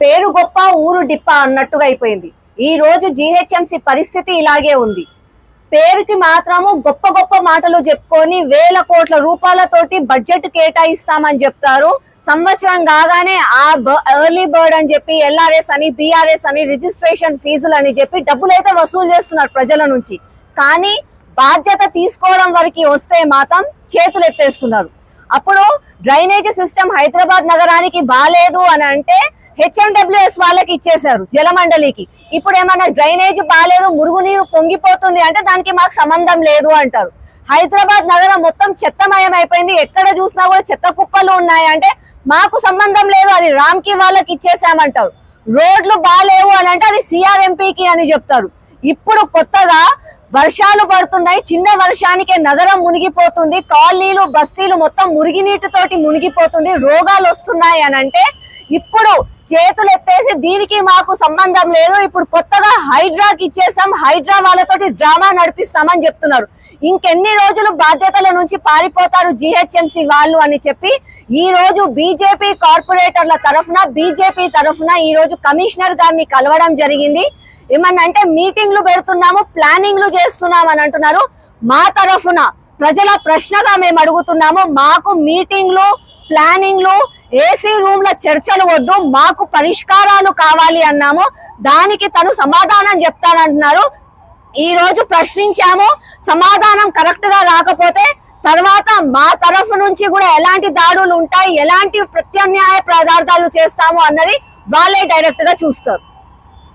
పేరు గొప్ప ఊరు డిప్ప అన్నట్టుగా అయిపోయింది. ఈ రోజు జీహెచ్ఎంసీ పరిస్థితి ఇలాగే ఉంది. పేరుకి మాత్రము గొప్ప గొప్ప మాటలు చెప్పుకొని వేల కోట్ల రూపాయలతోటి బడ్జెట్ కేటాయిస్తామని చెప్తారు. సంవత్సరం కాగానే ఆ ఎర్లీ బర్డ్ అని చెప్పి ఎల్ఆర్ఎస్ అని బీఆర్ఎస్ అని రిజిస్ట్రేషన్ ఫీజులు అని చెప్పి డబ్బులు అయితే వసూలు చేస్తున్నారు ప్రజల నుంచి. కానీ బాధ్యత తీసుకోవడం వరకు వస్తే మాత్రం చేతులు ఎత్తేస్తున్నారు. అప్పుడు డ్రైనేజ్ సిస్టమ్ హైదరాబాద్ నగరానికి బాగాలేదు అని అంటే హెచ్ఎండబ్ల్యూఎస్ వాళ్ళకి ఇచ్చేశారు జలమండలికి. ఇప్పుడు ఏమన్నా డ్రైనేజ్ బాగాలేదు మురుగునీరు పొంగిపోతుంది అంటే దానికి మాకు సంబంధం లేదు అంటారు. హైదరాబాద్ నగరం మొత్తం చెత్తమయం అయిపోయింది. ఎక్కడ చూసినా కూడా చెత్త కుప్పలు ఉన్నాయి అంటే మాకు సంబంధం లేదు అది రామ్కి వాళ్ళకి ఇచ్చేసామంటారు రోడ్లు బాగాలేవు అని అంటే అది సిఆర్ఎంపీకి అని చెప్తారు. ఇప్పుడు కొత్తగా వర్షాలు పడుతున్నాయి. చిన్న వర్షానికే నగరం మునిగిపోతుంది. కాలనీలు బస్తీలు మొత్తం మురిగినీటితోటి మునిగిపోతుంది. రోగాలు వస్తున్నాయి అని అంటే ఇప్పుడు చేతులు ఎత్తేసి దీనికి మాకు సంబంధం లేదు. ఇప్పుడు కొత్తగా హైడ్రాకి ఇచ్చేసాం. హైడ్రా వాళ్ళతోటి డ్రామా నడిపిస్తామని చెప్తున్నారు. ఇంకెన్ని రోజులు బాధ్యతల నుంచి పారిపోతారు జిహెచ్ఎంసి వాళ్ళు అని చెప్పి ఈ రోజు బీజేపీ కార్పొరేటర్ల తరఫున బీజేపీ తరఫున ఈ రోజు కమిషనర్ గారిని కలవడం జరిగింది. ఏమన్నంటే మీటింగ్లు పెడుతున్నాము ప్లానింగ్లు చేస్తున్నాము అని అంటున్నారు. మా తరఫున ప్రజల ప్రశ్నగా మేము అడుగుతున్నాము. మాకు మీటింగ్లు ప్లానింగ్లు ఏసీ రూమ్ల చర్చలు వద్దు మాకు పరిష్కారాలు కావాలి అన్నాము. దానికి తను సమాధానం చెప్తానంటున్నారు. ఈ రోజు ప్రశ్నించాము సమాధానం కరెక్ట్గా రాకపోతే తర్వాత మా తరఫు నుంచి కూడా ఎలాంటి దాడులు ఉంటాయి ఎలాంటి ప్రత్యామ్నాయ పదార్థాలు చేస్తాము అన్నది వాళ్ళే డైరెక్ట్గా చూస్తారు.